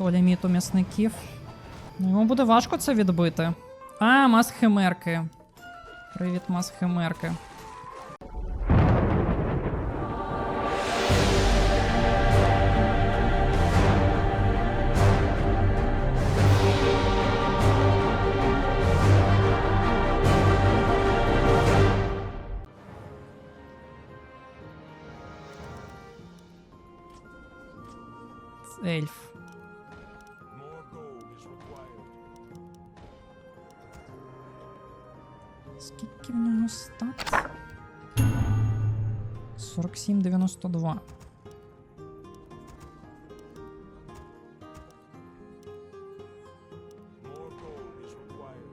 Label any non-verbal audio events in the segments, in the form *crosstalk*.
То ліміту м'ясників. Ну, йому буде важко це відбити. А, мас химерки. Привіт, мас химерки. 47,92. More gold is required.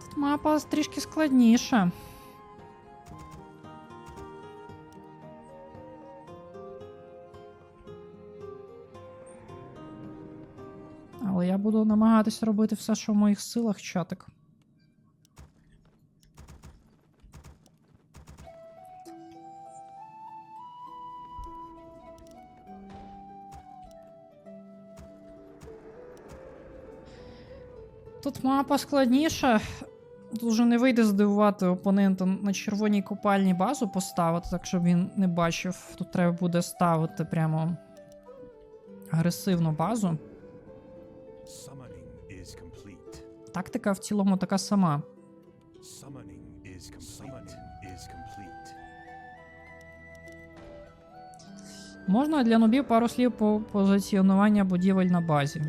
Тут мапа трішки складніша. Але я буду намагатись робити все, що в моїх силах, чатик. Тут мапа складніша. Тут вже не вийде здивувати опонента на червоній копальні базу поставити, так щоб він не бачив. Тут треба буде ставити прямо агресивну базу. Тактика в цілому така сама. Можна для нубів пару слів по позиціонування будівель на базі.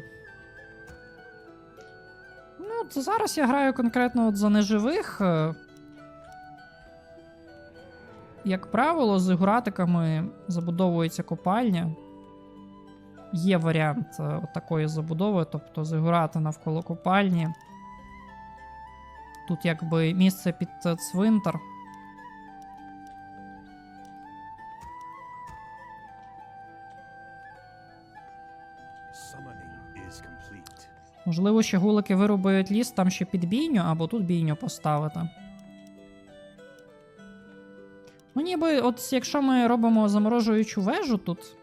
От зараз я граю конкретно от за неживих. Е, Як правило, з гуратиками забудовується копальня. Є варіант е, такої забудови, тобто зіграти навколо копальні. Тут якби місце під е, цвинтар. Можливо, ще гулики вирубають ліс там ще під бійню, або тут бійню поставити. Ну, ніби, от якщо ми робимо заморожуючу вежу тут,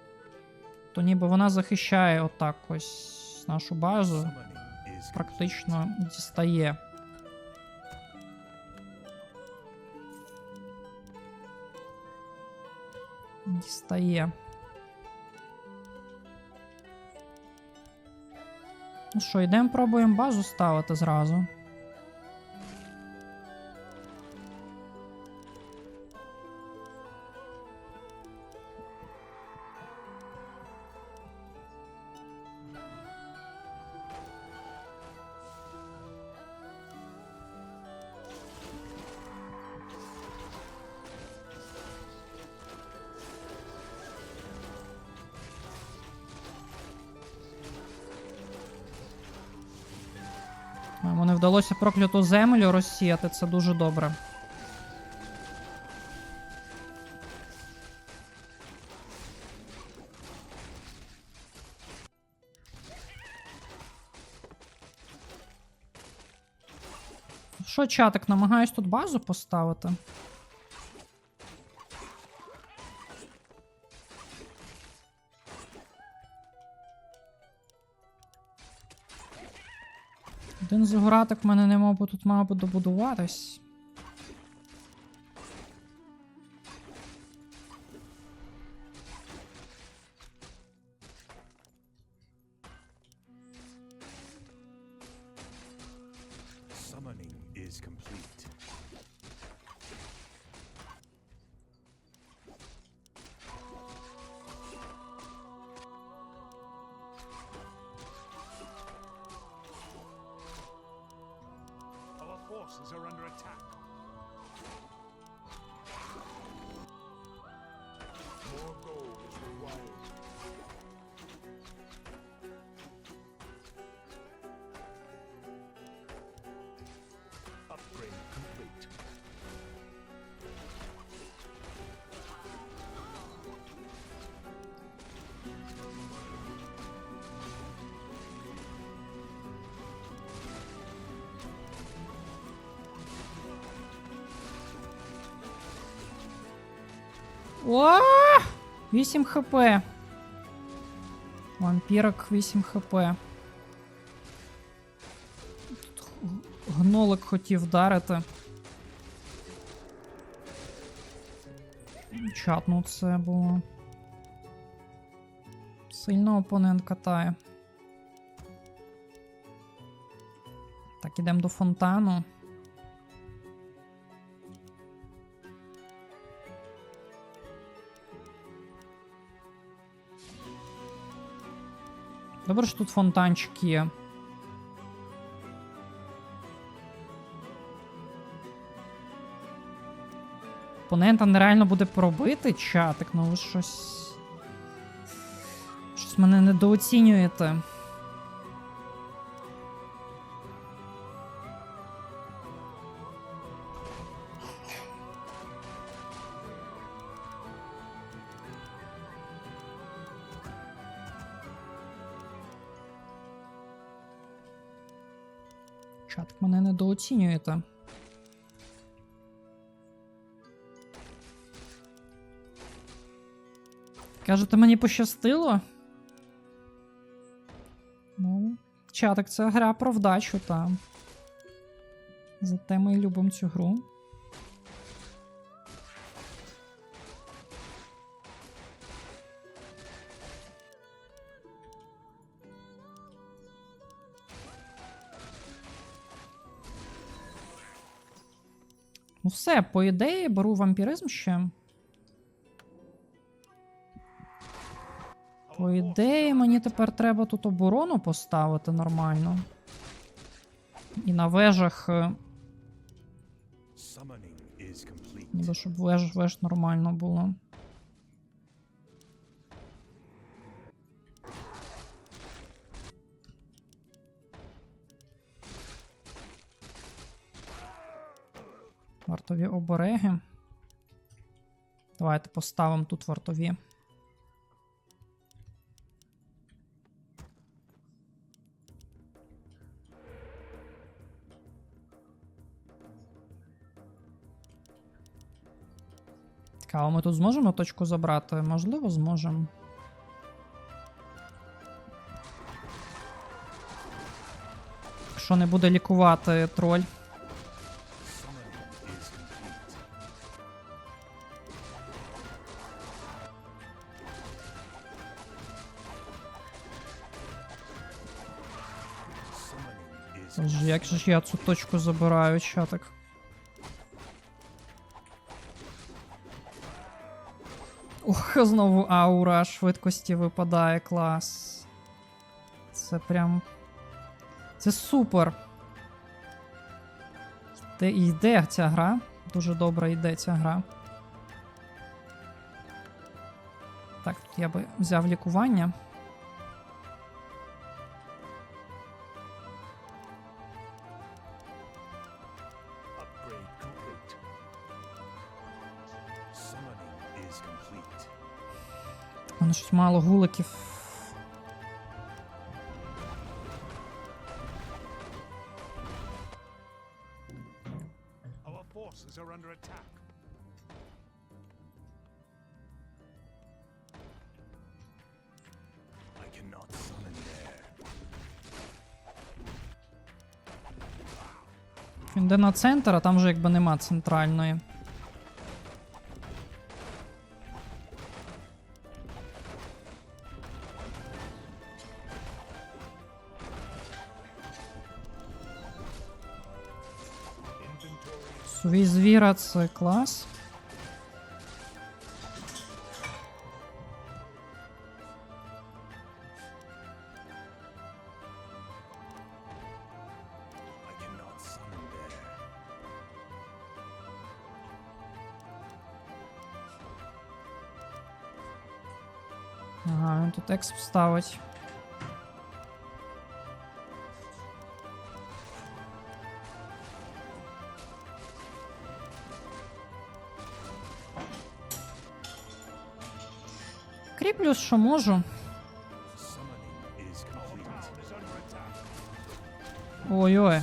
то ніби вона захищає отак ось нашу базу, практично дістає. Дістає. Ну що, йдемо пробуємо базу ставити зразу. Вдалося прокляту землю розсіяти, це дуже добре. Що, чатик, намагаюсь тут базу поставити? Граток в мене нема, бо тут мав би добудуватись. Summoning is complete. О! 8 хп. Вампірок 8 хп. Гнолик хотів вдарити. Чатну це було. Сильно опонент катає. Так, ідемо до фонтану. Добре, що тут фонтанчик є. Опонента нереально буде пробити чатик, ну ви щось. Щось мене недооцінюєте. Мене недооцінюєте. Кажете, мені пощастило? Ну, чатик, це гра про вдачу, та. Зате ми любим цю гру. Ну все, по ідеї, беру вампіризм ще. По ідеї, мені тепер треба тут оборону поставити нормально. І на вежах, е, ніби щоб веж, веж нормально було. Вартові обереги. Давайте поставимо тут вартові. Цікаво, ми тут зможемо точку забрати? Можливо, зможемо. Якщо не буде лікувати троль. Я цю точку забираю, чатик? Ох, знову аура швидкості випадає, клас. Це прям. Це супер. Йде, йде ця гра. Дуже добре йде ця гра. Так, я би взяв лікування. Щось мало гуликів. Він йде на центр, а там вже якби нема центральної. Сувій звіра це клас. I cannot summon there. Ага, він тут експ ставить. Кріплю, що можу. Ой-ой.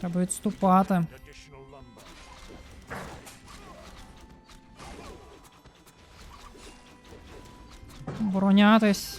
Треба відступати. Оборонятись. Summoning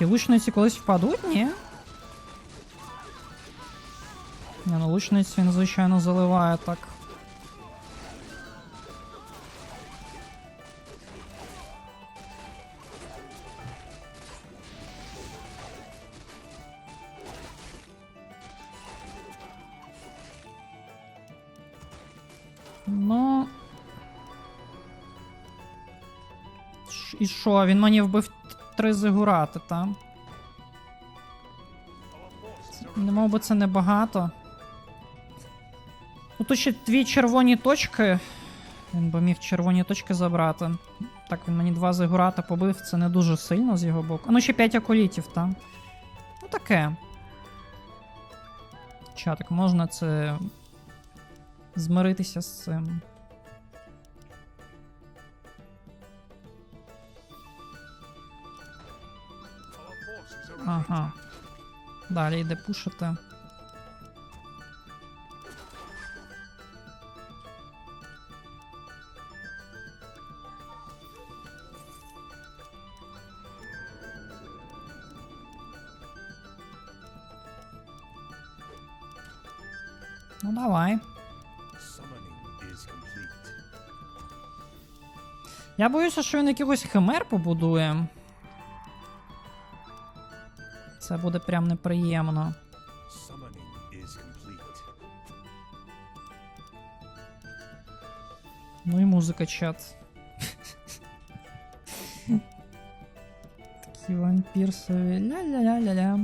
Ті лучниці колись впадуть, ні? Ні, ну лучниць він, звичайно, заливає так. Ну. Ш- І що, він мені вбив т- три зигурати, там? Не мов би це небагато. Ну тут ще дві червоні точки. Він би міг червоні точки забрати. Так, він мені два зигурата побив, це не дуже сильно з його боку. А ну ще 5 акулітів, там. Ну таке. Чатик, можна це. Змиритися з цим. Ага. Далі йде пушити. Ну. Я боюся, що він якихось химер побудує. Це буде прям неприємно. Ну і музика чат. *laughs* Такі вампірсові. Ля-ля-ля-ля-ля.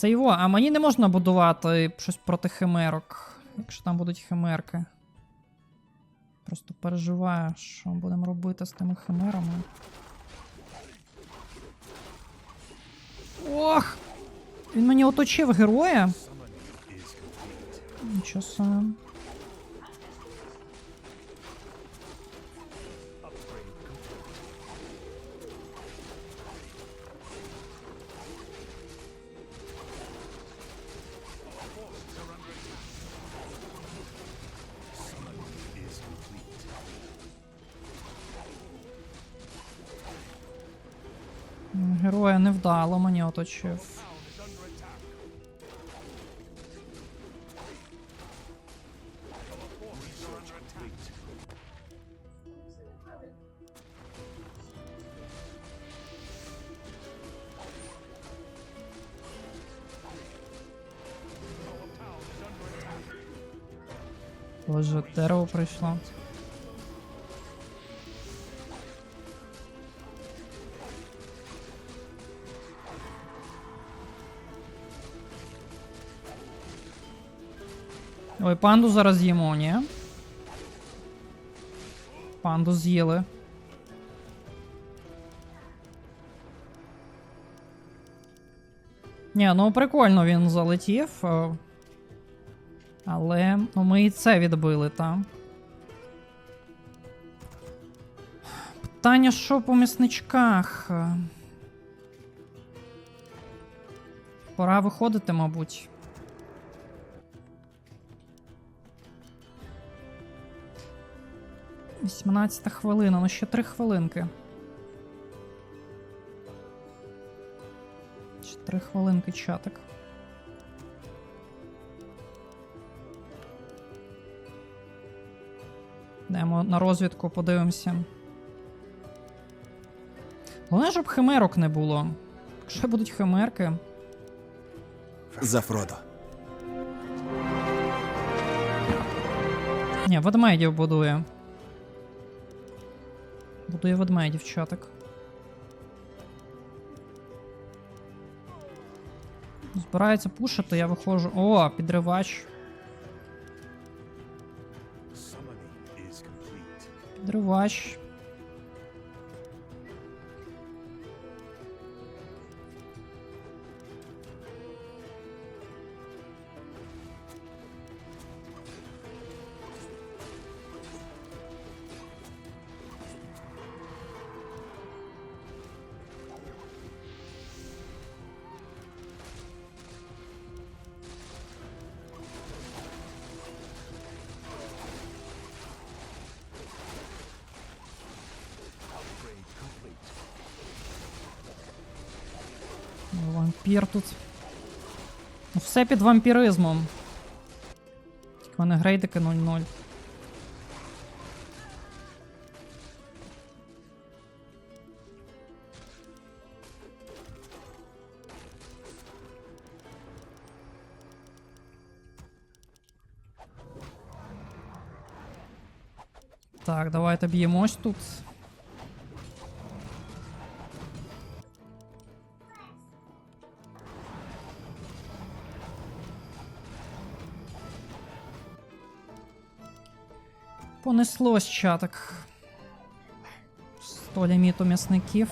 Це його, а мені не можна будувати щось проти химерок, якщо там будуть химерки. Просто переживаю, що будемо робити з тими химерами. Ох! Він мені оточив героя. Нічого собі. Is under attack. Боже, дерево прийшло. Ой, панду зараз їмо, ні? Панду з'їли. Ні, ну прикольно він залетів. е, Але ну, ми і це відбили, там. Питання, що по місничках? Пора виходити, мабуть. 18 хвилина, ну ще 3 хвилинки. Ще 3 хвилинки чатик. Йдемо на розвідку, подивимося. Головне, щоб химерок не було. Якщо будуть химерки. За Фродо. Ні, ведмедів будує. Будує ведмедів, чатик. Збирається пушити, я виходжу. О, підривач. Підривач. Вампір тут. Ну, все під вампіризмом. Тільки в мене грейдики 0-0. Так, давайте б'ємось тут. Понеслось чаток. 100 ліміту м'ясників.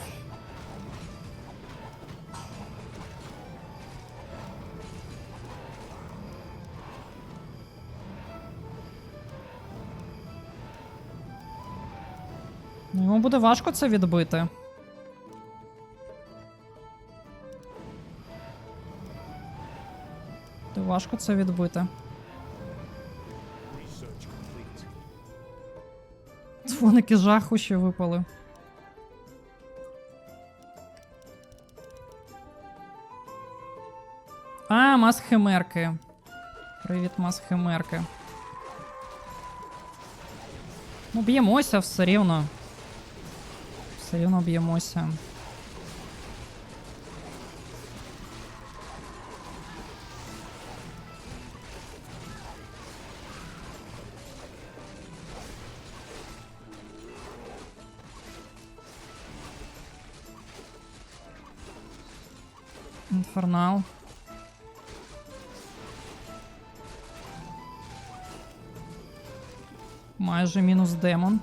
Ну, йому буде важко це відбити. Буде важко це відбити. Дзвоники жаху ще випали. А, мас-химерки. Привіт, мас-химерки. Ну, б'ємося все рівно. Все рівно б'ємося. Інфернал. Майже мінус демон.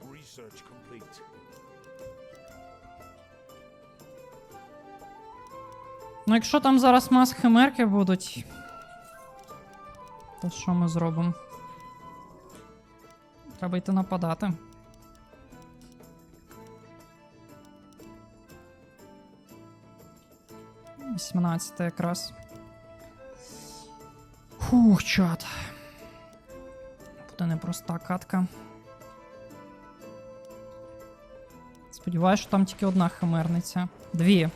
Research complete. Ну, якщо там зараз мас химерки будуть, то що ми зробимо? Треба йти нападати. Вісімнадцяте якраз. Фух, чат. Буде непроста катка. Сподіваюсь, що там тільки одна химерниця. Дві.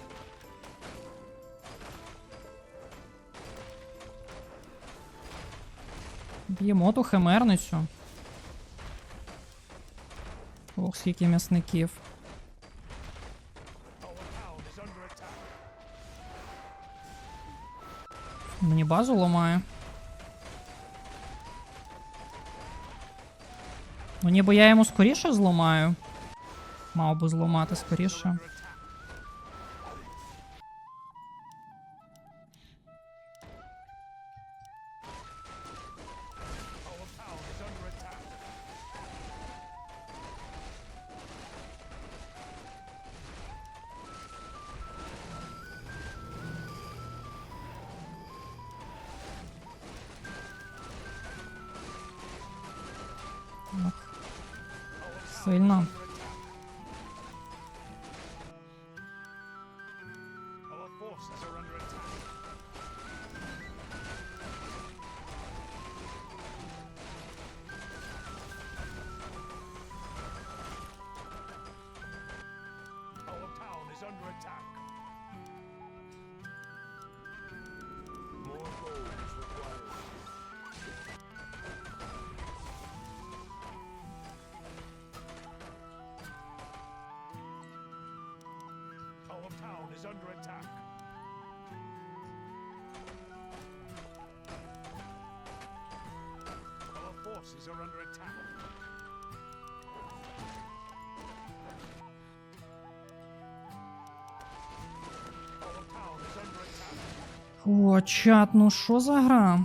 Б'ємо ту химерницю. Ох, скільки м'ясників. Мені базу ламає. Ну ніби я йому скоріше зламаю. Мав би зламати скоріше. Сильно. Forces are under attack. О, чат, ну що за гра?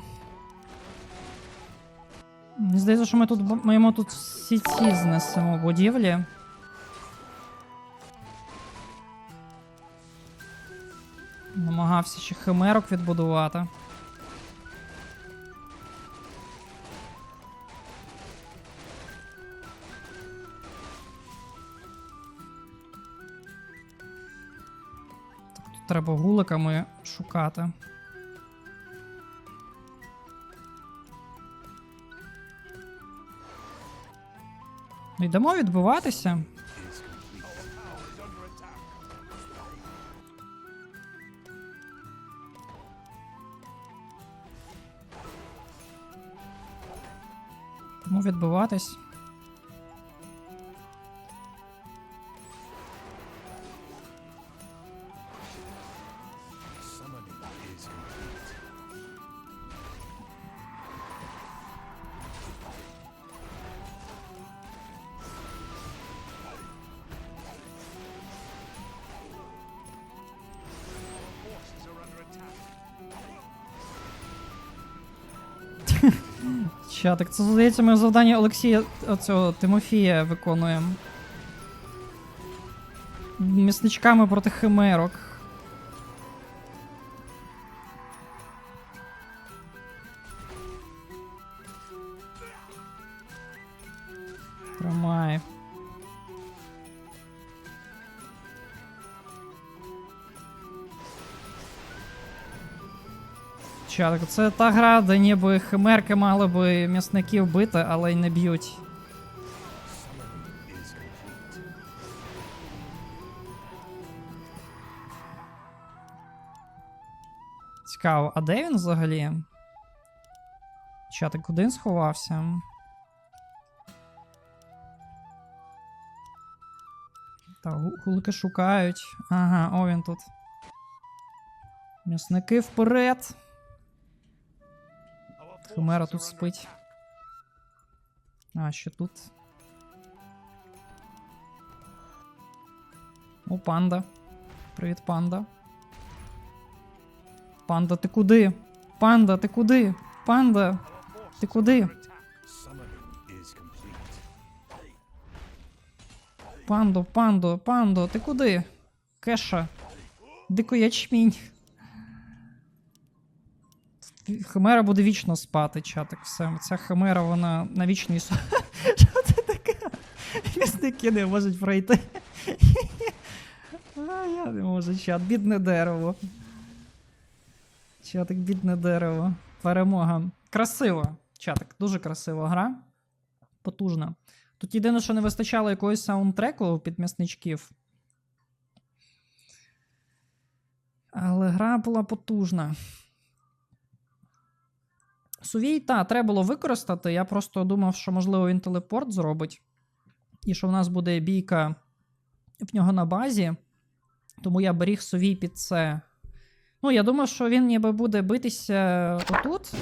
Здається, що ми тут ми йому тут всі ці знесемо будівлі. Намагався ще химерок відбудувати. Треба гуликами шукати. Йдемо відбиватися. Йдемо відбиватись. Чатик, це здається, ми завдання Олексія оцього Тимофія виконуємо. Місничками проти химерок. Чатик, це та гра, де ніби химерки мали би м'ясників бити, але й не б'ють. Цікаво, а де він взагалі? Чатик, куди сховався? Та, гулики шукають. Ага, о він тут. М'ясники вперед. Химера тут спить. А, ще тут. О, панда. Привіт, панда. Панда, ти куди? Панда, ти куди? Панда, ти куди? Пандо, пандо, пандо, ти куди? Кеша. Дико ячмінь. Химера буде вічно спати, чатик. Все. Ця химера, вона на вічний сон. *laughs* Що це таке? Місники не можуть пройти. А, я не можу, чат. Бідне дерево. Чатик, бідне дерево. Перемога. Красиво. Чатик, дуже красива гра. Потужна. Тут єдине, що не вистачало якогось саундтреку під м'ясничків. Але гра була потужна. Сувій, та, треба було використати. Я просто думав, що, можливо, він телепорт зробить. І що в нас буде бійка в нього на базі. Тому я беріг сувій під це. Ну, я думав, що він ніби буде битися отут.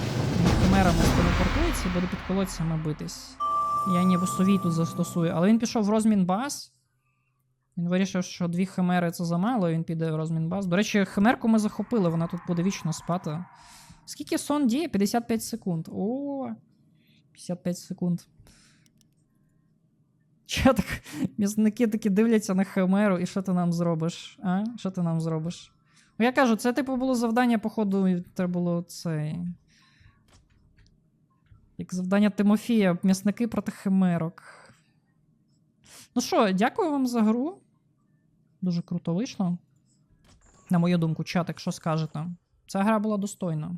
Химерами телепортується і буде під колодцями битись. Я ніби сувій тут застосую. Але він пішов в розмін баз. Він вирішив, що дві химери це замало, і він піде в розмін баз. До речі, химерку ми захопили, вона тут буде вічно спати. Скільки сон діє? 55 секунд. О, 55 секунд. Що так? Місники такі дивляться на химеру, і що ти нам зробиш? А? Що ти нам зробиш? Ну, я кажу, це типу було завдання, походу, треба було цей. Як завдання Тимофія, м'ясники проти химерок. Ну що, дякую вам за гру. Дуже круто вийшло. На мою думку, чатик, що скажете? Ця гра була достойна.